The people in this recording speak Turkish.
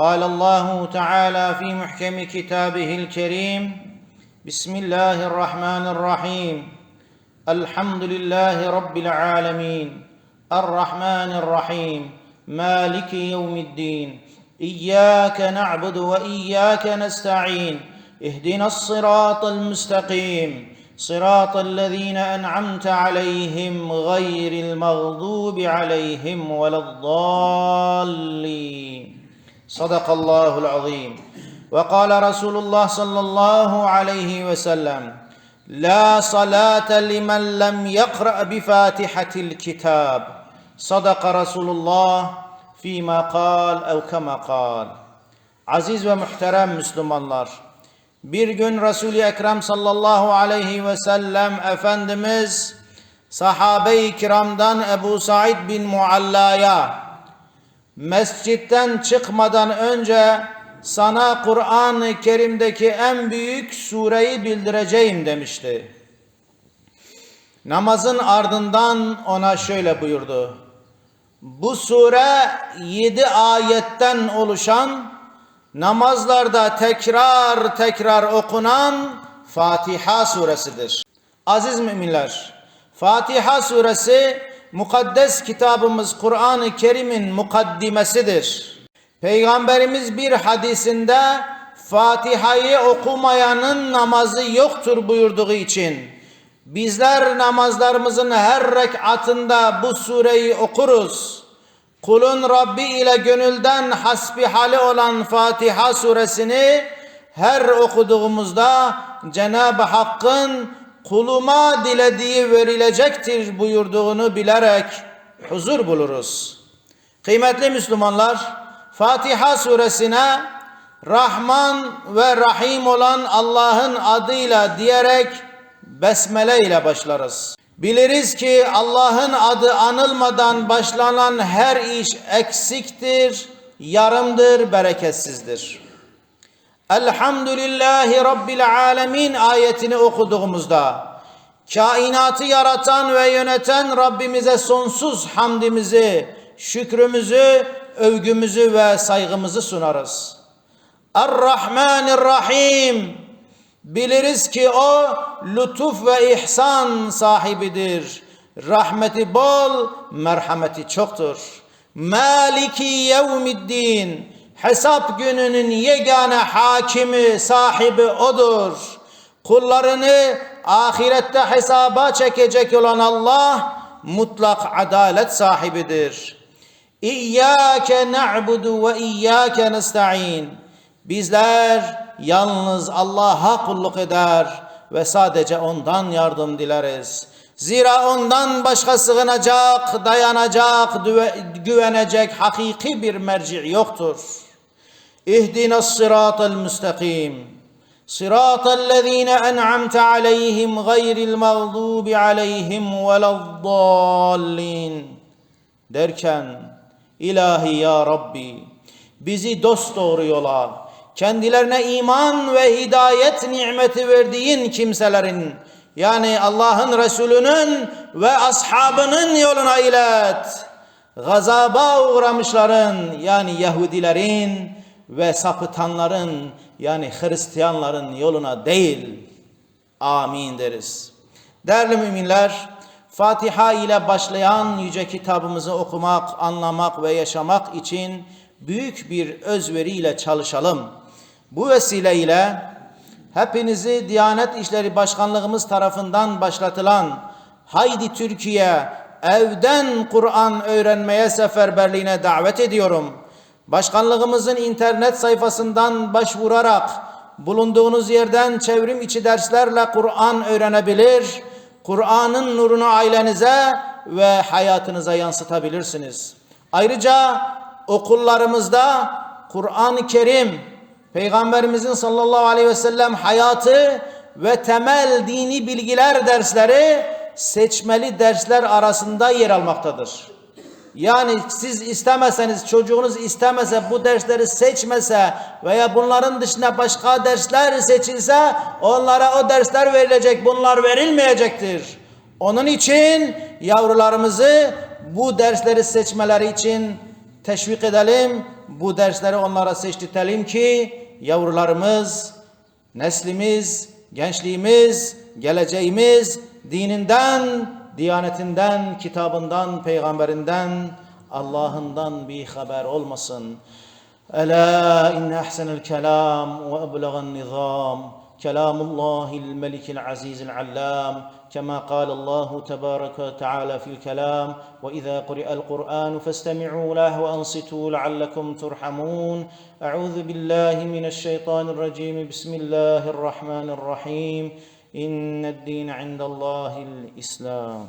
قال الله تعالى في محكم كتابه الكريم بسم الله الرحمن الرحيم. الحمد لله رب العالمين. الرحمن الرحيم. مالك يوم الدين. إياك نعبد وإياك نستعين. اهدنا الصراط المستقيم. صراط الذين أنعمت عليهم غير المغضوب عليهم ولا الضالين. صدق الله العظيم وقال رسول الله صلى الله عليه وسلم لا صلاه لمن لم يقرا بفاتحه الكتاب صدق رسول الله فيما قال او كما قال Aziz ve muhterem Müslümanlar, bir gün Resul-i Ekrem sallallahu aleyhi ve sellem Efendimiz sahabe-i kiramdan Ebu Said bin Mualla'ya mescitten çıkmadan önce sana Kur'an-ı Kerim'deki en büyük sureyi bildireceğim demişti. Namazın ardından ona şöyle buyurdu. Bu sure yedi ayetten oluşan namazlarda tekrar tekrar okunan Fatiha suresidir. Aziz müminler, Fatiha suresi mukaddes kitabımız Kur'an-ı Kerim'in mukaddimesidir. Peygamberimiz bir hadisinde Fatiha'yı okumayanın namazı yoktur buyurduğu için bizler namazlarımızın her rekatında bu sureyi okuruz. Kulun Rabbi ile gönülden hasbihali olan Fatiha suresini her okuduğumuzda Cenab-ı Hakk'ın kuluma dilediği verilecektir buyurduğunu bilerek huzur buluruz. Kıymetli Müslümanlar, Fatiha suresine Rahman ve Rahim olan Allah'ın adıyla diyerek besmele ile başlarız. Biliriz ki Allah'ın adı anılmadan başlanan her iş eksiktir, yarımdır, bereketsizdir. Elhamdülillahi Rabbil Alemin ayetini okuduğumuzda kainatı yaratan ve yöneten Rabbimize sonsuz hamdimizi, şükrümüzü, övgümüzü ve saygımızı sunarız. Er-Rahmanir-Rahim biliriz ki o lütuf ve ihsan sahibidir. Rahmeti bol, merhameti çoktur. Maliki yevmiddin hesap gününün yegane hakimi, sahibi odur. Kullarını ahirette hesaba çekecek olan Allah mutlak adalet sahibidir. İyyâke na'budu ve iyyâke nesta'in. Bizler yalnız Allah'a kulluk eder ve sadece ondan yardım dileriz. Zira ondan başka sığınacak, dayanacak, güvenecek hakiki bir merci yoktur. اهدنا الصراط المستقيم صراط الذين انعمت عليهم غير المغضوب عليهم ولا الضالين derken ilahi ya Rabbi bizi dost doğru yola kendilerine iman ve hidayet nimeti verdiğin kimselerin yani Allah'ın Resulü'nün ve ashabının yoluna ilet. Gazaba uğramışların yani Yahudilerin ve sapıtanların yani Hristiyanların yoluna değil. Amin deriz. Değerli müminler, Fatiha ile başlayan yüce kitabımızı okumak, anlamak ve yaşamak için büyük bir özveriyle çalışalım. Bu vesileyle hepinizi Diyanet İşleri Başkanlığımız tarafından başlatılan Haydi Türkiye evden Kur'an öğrenmeye seferberliğine davet ediyorum. Başkanlığımızın internet sayfasından başvurarak bulunduğunuz yerden çevrim içi derslerle Kur'an öğrenebilir. Kur'an'ın nurunu ailenize ve hayatınıza yansıtabilirsiniz. Ayrıca okullarımızda Kur'an-ı Kerim, Peygamberimizin sallallahu aleyhi ve sellem hayatı ve temel dini bilgiler dersleri seçmeli dersler arasında yer almaktadır. Yani siz istemeseniz, çocuğunuz istemese, bu dersleri seçmese veya bunların dışında başka dersler seçilse onlara o dersler verilecek, bunlar verilmeyecektir. Onun için yavrularımızı bu dersleri seçmeleri için teşvik edelim, bu dersleri onlara seçtirtelim ki yavrularımız, neslimiz, gençliğimiz, geleceğimiz dininden, diyanetinden, kitabından, peygamberinden, Allah'ından bir haber olmasın. ألا إن أحسن الكلام وأبلغ النظام كلام الله الملك العزيز العلام كما قال الله تبارك وتعالى في الكلام وإذا قرئ القرآن فاستمعوا له وأنصتوا لعلكم ترحمون أعوذ بالله من الشيطان الرجيم بسم الله الرحمن الرحيم إن الدين عند الله الإسلام.